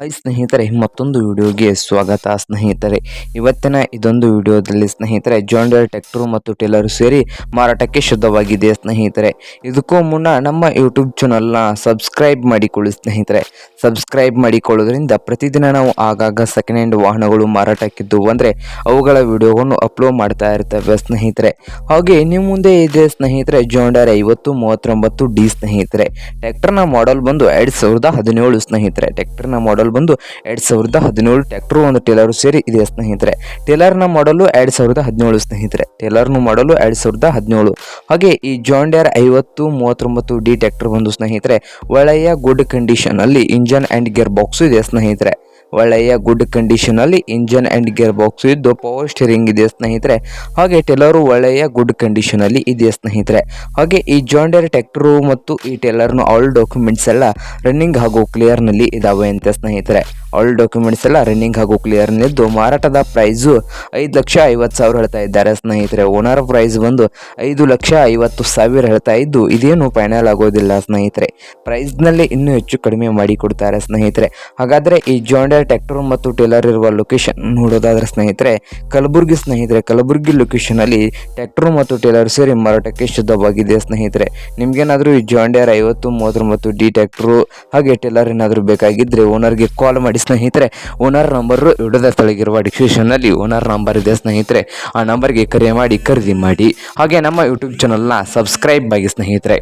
Hi ಸ್ನೇಹಿತರೆ, ಮತ್ತೊಂದು ವಿಡಿಯೋಗೆ ಸ್ವಾಗತ. ಸ್ನೇಹಿತರೆ, ಇವತ್ತಿನ ಇದೊಂದು ವಿಡಿಯೋದಲ್ಲಿ ಸ್ನೇಹಿತರೆ ಜಾಂಡರ್ ಟ್ಯಾಕ್ಟ್ರು ಮತ್ತು ಟೇಲರು ಸೇರಿ ಮಾರಾಟಕ್ಕೆ ಶುದ್ಧವಾಗಿದೆ ಸ್ನೇಹಿತರೆ. ಇದಕ್ಕೂ ಮುನ್ನ ನಮ್ಮ ಯೂಟ್ಯೂಬ್ ಚಾನಲ್ನ ಸಬ್ಸ್ಕ್ರೈಬ್ ಮಾಡಿಕೊಳ್ಳಿ ಸ್ನೇಹಿತರೆ. ಸಬ್ಸ್ಕ್ರೈಬ್ ಮಾಡಿಕೊಳ್ಳೋದ್ರಿಂದ ಪ್ರತಿದಿನ ನಾವು ಆಗಾಗ ಸೆಕೆಂಡ್ ಹ್ಯಾಂಡ್ ವಾಹನಗಳು ಮಾರಾಟಕ್ಕಿದ್ದು ಅಂದರೆ ಅವುಗಳ ವಿಡಿಯೋವನ್ನು ಅಪ್ಲೋಡ್ ಮಾಡ್ತಾ ಇರ್ತವೆ ಸ್ನೇಹಿತರೆ. ಹಾಗೆ ನಿಮ್ಮ ಮುಂದೆ ಇದೆ ಸ್ನೇಹಿತರೆ ಜಾಂಡರ್ ಐವತ್ತು ಮೂವತ್ತೊಂಬತ್ತು ಡಿ ಸ್ನೇಹಿತರೆ. ಟ್ಯಾಕ್ಟರ್ನ ಮಾಡೆಲ್ ಬಂದು ಎರಡು ಸಾವಿರದ ಹದಿನೇಳು ಸ್ನೇಹಿತರೆ. ಟ್ಯಾಕ್ಟರ್ನ ಮಾಡೆಲ್ ಬಂದು ಎರಡು ಸಾವಿರದ ಹದಿನೇಳು ಟ್ರ್ಯಾಕ್ಟರ್ ಒಂದು ಟೇಲರ್ ಸೇರಿ ಇದೆ ಸ್ನೇಹಿತರೆ. ಟೇಲರ್ನ ಮಾಡಲು ಎರಡು ಸಾವಿರದ ಹದಿನೇಳು ಸ್ನೇಹಿತರೆ. ಟೇಲರ್ನ ಮಾಡಲು ಎರಡು ಸಾವಿರದ ಹದಿನೇಳು. ಹಾಗೆ ಈ ಜಾಂಡಿಯರ್ ಐವತ್ತು ಮೂವತ್ತೊಂಬತ್ತು ಡಿ ಟ್ಯಾಕ್ಟರ್ ಬಂದು ಸ್ನೇಹಿತರೆ, ಒಳ್ಳೆಯ ಗುಡ್ ಕಂಡೀಷನ್ ಅಲ್ಲಿ ಇಂಜನ್ ಅಂಡ್ ಗೇರ್ ಬಾಕ್ಸ್ ಇದೆ ಸ್ನೇಹಿತರೆ. ಒಳ್ಳೆಯ ಗುಡ್ ಕಂಡೀಷನ್ ಅಲ್ಲಿ ಇಂಜನ್ ಅಂಡ್ ಗೇರ್ ಬಾಕ್ಸ್ ಇದ್ದು ಪವರ್ ಸ್ಟೀರಿಂಗ್ ಇದೆ ಸ್ನೇಹಿತರೆ. ಹಾಗೆ ಟೆಲರು ಒಳ್ಳೆಯ ಗುಡ್ ಕಂಡೀಷನ್ ಅಲ್ಲಿ ಇದೆ ಸ್ನೇಹಿತರೆ. ಹಾಗೆ ಈ ಜಾಂಡರ್ ಟ್ರ್ಯಾಕ್ಟರು ಮತ್ತು ಈ ಟೆಲರ್ನ ಆಲ್ ಡಾಕ್ಯುಮೆಂಟ್ಸ್ ಎಲ್ಲ ರನ್ನಿಂಗ್ ಹಾಗೂ ಕ್ಲಿಯರ್ನಲ್ಲಿ ಇದಾವೆ ಅಂತ ಸ್ನೇಹಿತರೆ. ಆಲ್ ಡಾಕ್ಯುಮೆಂಟ್ಸ್ ಎಲ್ಲ ರನ್ನಿಂಗ್ ಹಾಗೂ ಕ್ಲಿಯರ್ ನಿದ್ದು ಮಾರಾಟದ ಪ್ರೈಸು ಐದು ಲಕ್ಷ ಐವತ್ತು ಸಾವಿರ ಹೇಳ್ತಾ ಇದ್ದಾರೆ. ಸ್ನೇಹಿತರೆ ಓನರ್ ಪ್ರೈಸ್ ಬಂದು ಐದು ಲಕ್ಷ ಐವತ್ತು ಸಾವಿರ ಹೇಳ್ತಾ ಇದ್ದು, ಇದೇನು ಫೈನಲ್ ಆಗೋದಿಲ್ಲ ಸ್ನೇಹಿತರೆ. ಪ್ರೈಸ್ನಲ್ಲಿ ಇನ್ನೂ ಹೆಚ್ಚು ಕಡಿಮೆ ಮಾಡಿ ಕೊಡ್ತಾರೆ ಸ್ನೇಹಿತರೆ. ಹಾಗಾದರೆ ಈ ಜಾಂಡರ್ ಟ್ರ್ಯಾಕ್ಟರ್ ಮತ್ತು ಟೇಲರ್ ಇರುವ ಲೊಕೇಶನ್ ನೋಡೋದಾದ್ರೆ ಸ್ನೇಹಿತರೆ, ಕಲಬುರ್ಗಿ ಸ್ನೇಹಿತರೆ, ಕಲಬುರಗಿ ಲೊಕೇಶನಲ್ಲಿ ಟ್ರ್ಯಾಕ್ಟರ್ ಮತ್ತು ಟೇಲರ್ ಸೇರಿ ಮಾರಾಟಕ್ಕೆ ಶುದ್ಧವಾಗಿದೆ ಸ್ನೇಹಿತರೆ. ನಿಮ್ಗೇನಾದರೂ ಈ ಜಾಂಡಿಯರ್ ಐವತ್ತು ಮೂವತ್ತೊಂಬತ್ತು ಡಿ ಟ್ಯಾಕ್ಟ್ರು ಹಾಗೆ ಟೇಲರ್ ಏನಾದರೂ ಬೇಕಾಗಿದ್ದರೆ ಓನರ್ಗೆ ಕಾಲ್ ಮಾಡಿ ಸ್ನೇಹಿತರೆ, ಓನರ್ ನಂಬರು ಇಡದ ಸ್ಥಳಗಿರುವ ಡಿಸ್ಕ್ರಿಪ್ಷನ್ನಲ್ಲಿ ಓನರ್ ನಂಬರ್ ಇದೆ ಸ್ನೇಹಿತರೆ. ಆ ನಂಬರ್ಗೆ ಕರೆ ಮಾಡಿ, ಖರೀದಿ ಮಾಡಿ. ಹಾಗೆ ನಮ್ಮ ಯೂಟ್ಯೂಬ್ ಚಾನಲ್ನ ಸಬ್ಸ್ಕ್ರೈಬ್ ಆಗಿ ಸ್ನೇಹಿತರೆ.